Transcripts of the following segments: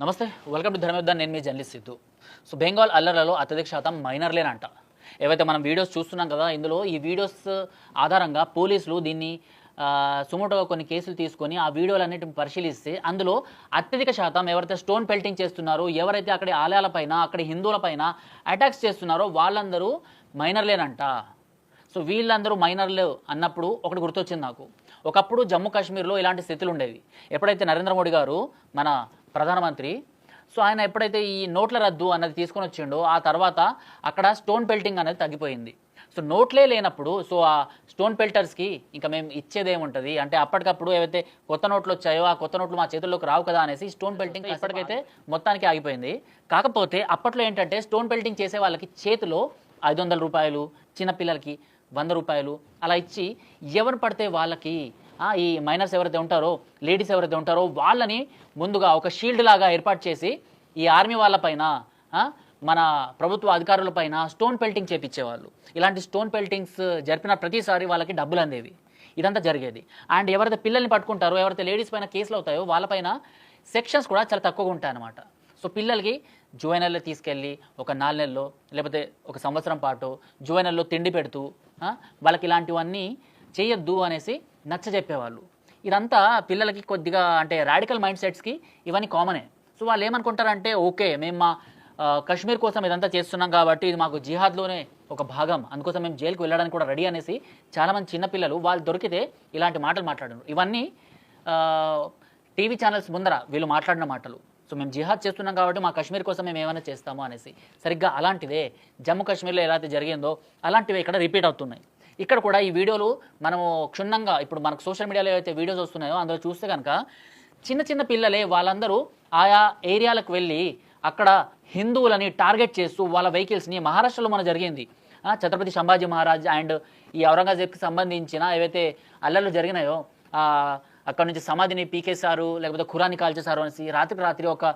నమస్తే welcome to Dharmayuddham నేను మీ జర్నలిస్ట్ సిద్ధు. సో బెంగాల్ అల్లర్లలో అత్యధిక శాతం మైనర్లేనంట. ఏవైతే మనం వీడియోస్ చూస్తున్నాం కదా ఇందులో ఈ వీడియోస్ ఆధారంగా పోలీసులు దీన్ని సుమోటోగా కొన్ని కేసులు తీసుకొని ఆ వీడియోలన్నిటిని పరిశీలిస్తే అందులో అత్యధిక శాతం ఎవరైతే స్టోన్ పెల్టింగ్ చేస్తున్నారో ఎవరైతే అక్కడి ఆలయాలపైన అక్కడి హిందువులపైన అటాక్స్ చేస్తున్నారో వాళ్ళందరూ మైనర్లేనంట. సో వీళ్ళందరూ మైనర్లు అన్నప్పుడు ఒకటి గుర్తొచ్చింది నాకు. ఒకప్పుడు జమ్మూ కాశ్మీర్లో ఇలాంటి స్థితులు ఉండేవి ఎప్పుడైతే నరేంద్ర మోడీ గారు మన ప్రధానమంత్రి. సో ఆయన ఎప్పుడైతే ఈ నోట్ల రద్దు అన్నది తీసుకొని వచ్చిండో ఆ తర్వాత అక్కడ స్టోన్ పెల్టింగ్ అనేది తగ్గిపోయింది. సో నోట్లే లేనప్పుడు సో ఆ స్టోన్ పెల్టర్స్కి ఇంకా మేము ఇచ్చేది ఏముంటుంది అంటే అప్పటికప్పుడు ఏవైతే కొత్త నోట్లు వచ్చాయో ఆ కొత్త నోట్లు మా చేతుల్లోకి రావు కదా అనేసి స్టోన్ పెల్టింగ్ ఇప్పటికైతే మొత్తానికి ఆగిపోయింది. కాకపోతే అప్పట్లో ఏంటంటే స్టోన్ పెల్టింగ్ చేసే వాళ్ళకి చేతిలో ఐదు వందల రూపాయలు చిన్నపిల్లలకి వంద రూపాయలు అలా ఇచ్చి ఎవరు పడితే వాళ్ళకి ఈ మైనర్స్ ఎవరైతే ఉంటారో లేడీస్ ఎవరైతే ఉంటారో వాళ్ళని ముందుగా ఒక షీల్డ్ లాగా ఏర్పాటు చేసి ఈ ఆర్మీ వాళ్ళపైన మన ప్రభుత్వ అధికారులపైన స్టోన్ పెల్టింగ్ చేపించేవాళ్ళు. ఇలాంటి స్టోన్ పెల్టింగ్స్ జరిపిన ప్రతిసారి వాళ్ళకి డబ్బులు అందేవి. ఇదంతా జరిగేది. అండ్ ఎవరైతే పిల్లల్ని పట్టుకుంటారో ఎవరైతే లేడీస్ పైన కేసులు అవుతాయో వాళ్ళపైన సెక్షన్స్ కూడా చాలా తక్కువగా ఉంటాయన్నమాట. సో పిల్లలకి జువెనల్లో తీసుకెళ్ళి ఒక నాలుగు నెలల్లో లేకపోతే ఒక సంవత్సరం పాటు జువెనల్లో తిండి పెడుతూ వాళ్ళకి ఇలాంటివన్నీ చేయొద్దు అనేసి నచ్చ చెప్పేవాళ్ళు. ఇదంతా పిల్లలకి కొద్దిగా అంటే రాడికల్ మైండ్ సెట్స్కి ఇవన్నీ కామనే. సో వాళ్ళు ఏమనుకుంటారంటే ఓకే మేము మా కశ్మీర్ కోసం ఇదంతా చేస్తున్నాం కాబట్టి ఇది మాకు జిహాద్లోనే ఒక భాగం. అందుకోసం మేము జైలుకు వెళ్ళడానికి కూడా రెడీ అనేసి చాలామంది చిన్నపిల్లలు వాళ్ళు దొరికితే ఇలాంటి మాటలు మాట్లాడారు. ఇవన్నీ టీవీ ఛానల్స్ ముందర వీళ్ళు మాట్లాడిన మాటలు. సో మేము జిహాద్ చేస్తున్నాం కాబట్టి మా కశ్మీర్ కోసం మేము ఏమైనా చేస్తాము అనేసి. సరిగ్గా అలాంటిదే జమ్మూ కాశ్మీర్లో ఎలా అయితే జరిగిందో అలాంటివే ఇక్కడ రిపీట్ అవుతున్నాయి. ఇక్కడ కూడా ఈ వీడియోలు మనము క్షుణ్ణంగా ఇప్పుడు మనకు సోషల్ మీడియాలో అయితే వీడియోస్ వస్తున్నాయో అందులో చూస్తే కనుక చిన్న చిన్న పిల్లలే వాళ్ళందరూ ఆయా ఏరియాలకు వెళ్ళి అక్కడ హిందువులని టార్గెట్ చేస్తూ వాళ్ళ వెహికల్స్ని మహారాష్ట్రలో మన జరిగింది. ఛత్రపతి సంభాజీ మహారాజ్ అండ్ ఈ ఔరంగజేబ్కి సంబంధించిన ఏవైతే అల్లర్లు జరిగినాయో అక్కడ నుంచి సమాధిని పీకేశారు లేకపోతే ఖురాన్ని కాల్చేశారు అనేసి రాత్రికి రాత్రి ఒక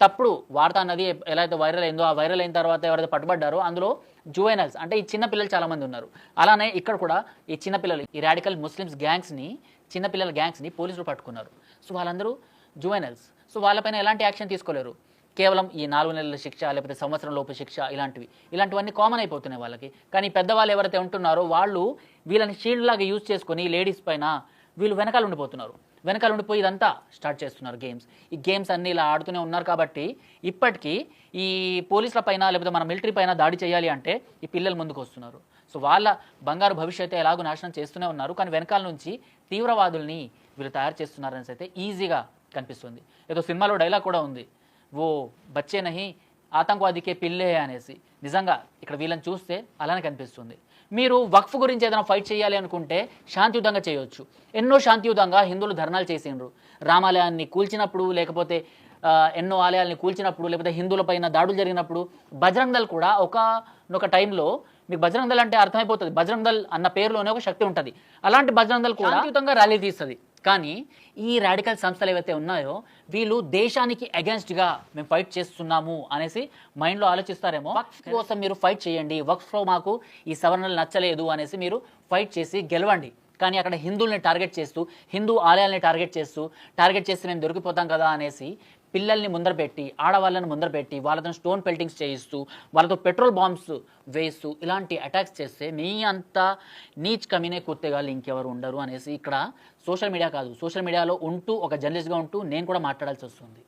తప్పుడు వార్త అన్నది ఎలా అయితే వైరల్ అయిందో ఆ వైరల్ అయిన తర్వాత ఎవరైతే పట్టుబడ్డారో అందులో జువైనల్స్ అంటే ఈ చిన్నపిల్లలు చాలామంది ఉన్నారు. అలానే ఇక్కడ కూడా ఈ చిన్నపిల్లలు ఈ రాడికల్ ముస్లిమ్స్ గ్యాంగ్స్ని చిన్నపిల్లల గ్యాంగ్స్ని పోలీసులు పట్టుకున్నారు. సో వాళ్ళందరూ జువైనల్స్ సో వాళ్ళపైన ఎలాంటి యాక్షన్ తీసుకోలేరు. కేవలం ఈ నాలుగు నెలల శిక్ష లేకపోతే సంవత్సరం లోపు శిక్ష ఇలాంటివి. ఇలాంటివన్నీ కామన్ అయిపోతున్నాయి వాళ్ళకి. కానీ పెద్దవాళ్ళు ఎవరైతే ఉంటున్నారో వాళ్ళు వీళ్ళని షీల్డ్ లాగా యూజ్ చేసుకొని లేడీస్ పైన వీళ్ళు వెనకాల ఉండిపోతున్నారు. వెనకాల ఉండిపోయి ఇదంతా స్టార్ట్ చేస్తున్నారు గేమ్స్. ఈ గేమ్స్ అన్నీ ఇలా ఆడుతూనే ఉన్నారు కాబట్టి ఇప్పటికీ ఈ పోలీసుల పైన లేకపోతే మన మిలిటరీ పైన దాడి చేయాలి అంటే ఈ పిల్లలు ముందుకు వస్తున్నారు. సో వాళ్ళ బంగారు భవిష్యత్తు ఎలాగో నాశనం చేస్తూనే ఉన్నారు. కానీ వెనకాల నుంచి తీవ్రవాదుల్ని వీళ్ళు తయారు చేస్తున్నారనేసి అయితే ఈజీగా కనిపిస్తుంది. ఏదో సినిమాలో డైలాగ్ కూడా ఉంది. ఓ బచ్చే నహి ఆతంకవాదికే పిల్లే అనేసి. నిజంగా ఇక్కడ వీళ్ళని చూస్తే అలానే కనిపిస్తుంది. మీరు వక్ఫ్ గురించి ఏదైనా ఫైట్ చేయాలి అనుకుంటే శాంతియుతంగా చేయొచ్చు. ఎన్నో శాంతియుతంగా హిందువులు ధర్నాలు చేసిండ్రు. రామాలయాన్ని కూల్చినప్పుడు లేకపోతే ఎన్నో ఆలయాల్ని కూల్చినప్పుడు లేకపోతే హిందువులపైన దాడులు జరిగినప్పుడు బజరంగ్ దళ్ కూడా ఒక ఒక టైంలో మీకు బజరంగ్ దళ్ అంటే అర్థమైపోతుంది. బజరంగ్ దళ్ అన్న పేరులోనే ఒక శక్తి ఉంటుంది. అలాంటి బజరంగ్ దళ్ కూడా శాంతియుతంగా ర్యాలీ తీస్తుంది. కానీ ఈ రాడికల్ సంస్థలు ఏవైతే ఉన్నాయో వీళ్ళు దేశానికి అగేన్స్ట్గా మేము ఫైట్ చేస్తున్నాము అనేసి మైండ్లో ఆలోచిస్తారేమో. వక్ఫ్ కోసం మీరు ఫైట్ చేయండి. వక్ఫ్లో మాకు ఈ సవరణలు నచ్చలేదు అనేసి మీరు ఫైట్ చేసి గెలవండి. కానీ అక్కడ హిందువుల్ని టార్గెట్ చేస్తూ హిందూ ఆలయాల్ని టార్గెట్ చేస్తూ టార్గెట్ చేస్తే మేము దొరికిపోతాం కదా అనేసి పిల్లల్ని ముందర పెట్టి ఆడవాళ్ళని ముందర పెట్టి వాళ్ళతో స్టోన్ పెల్టింగ్స్ చేయిస్తూ వాళ్ళతో పెట్రోల్ బాంబ్స్ వేస్తూ ఇలాంటి అటాక్స్ చేస్తే మీ అంత నీచ్ కమీనే కుత్తేగాళ్ళు ఇంకెవరు ఉండరు అనేసి ఇక్కడ సోషల్ మీడియా కాదు. సోషల్ మీడియాలో ఉంటూ ఒక జర్నలిస్ట్గా ఉంటూ నేను కూడా మాట్లాడాల్సి వస్తుంది.